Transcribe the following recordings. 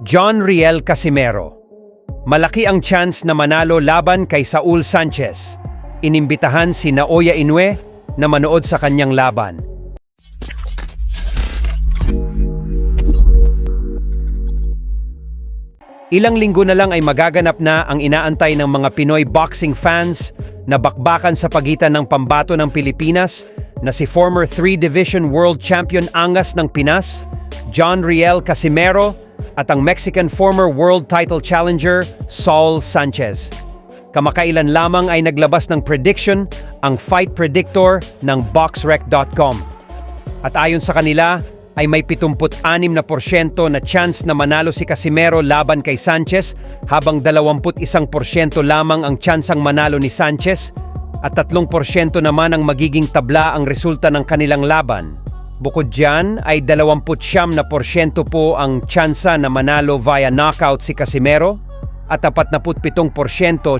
John Riel Casimero. Malaki ang chance na manalo laban kay Saul Sanchez. Inimbitahan si Naoya Inoue na manood sa kanyang laban. Ilang linggo na lang ay magaganap na ang inaantay ng mga Pinoy boxing fans na bakbakan sa pagitan ng pambato ng Pilipinas na si former 3-division world champion angas ng Pinas, John Riel Casimero, at ang Mexican former world title challenger, Saul Sanchez. Kamakailan lamang ay naglabas ng prediction ang fight predictor ng boxrec.com. At ayon sa kanila, ay may 76 na porsyento na chance na manalo si Casimero laban kay Sanchez habang 21% lamang ang tsansang manalo ni Sanchez at 3% naman ang magiging tabla ang resulta ng kanilang laban. Bukod dyan ay 29 na porsyento po ang tsansa na manalo via knockout si Casimero at 47%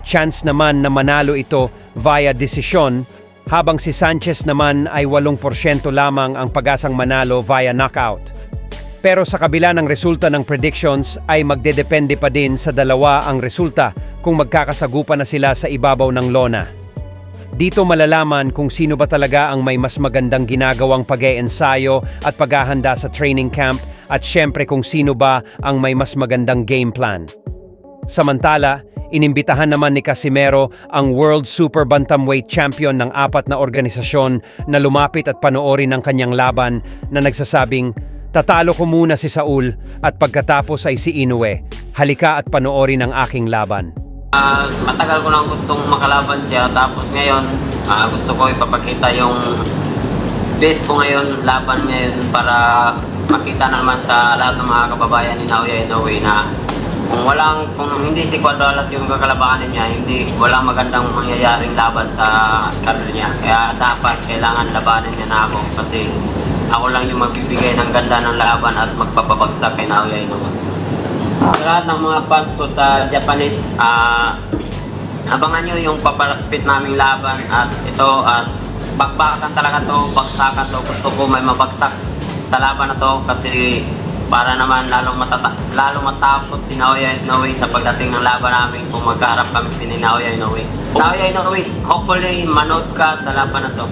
chance naman na manalo ito via desisyon habang si Sanchez naman ay 8% lamang ang pag-asang manalo via knockout. Pero sa kabila ng resulta ng predictions ay magdedepende pa din sa dalawa ang resulta kung magkakasagupa na sila sa ibabaw ng lona. Dito malalaman kung sino ba talaga ang may mas magandang ginagawang pag-eensayo at paghahanda sa training camp at syempre kung sino ba ang may mas magandang game plan. Samantala, inimbitahan naman ni Casimero ang World Super Bantamweight Champion ng apat na organisasyon na lumapit at panoorin ang kanyang laban na nagsasabing, Tatalo ko muna si Saul at pagkatapos ay si Inoue. Halika at panoorin ang aking laban. Ah, matagal ko nang gustong makalaban siya. Tapos ngayon ah, gusto ko ipapakita yung best ko ngayon laban ngayon para makita naman sa lahat ng mga kababayan ni Naoya Inoue na kung walang kung hindi si Quadralat yung kakalabanin niya hindi walang magandang mangyayaring laban sa karir niya. Kaya dapat kailangan labanin niya na ako kasi ako lang yung magbibigay ng ganda ng laban at magpapabagsak kay Naoya Inoue lahat ng mga fans ko sa Japanese, ah abangan nyo yung papalapit naming laban at ito at bakbakan talaga to, baksakan to. Gusto ko may mabagsak sa laban na to kasi para naman lalong, matata lalong matapos si Naoya Inoue sa pagdating ng laban namin kung magkaharap kami si Naoya Inoue. Naoya Inoue, hopefully manood ka sa laban na to.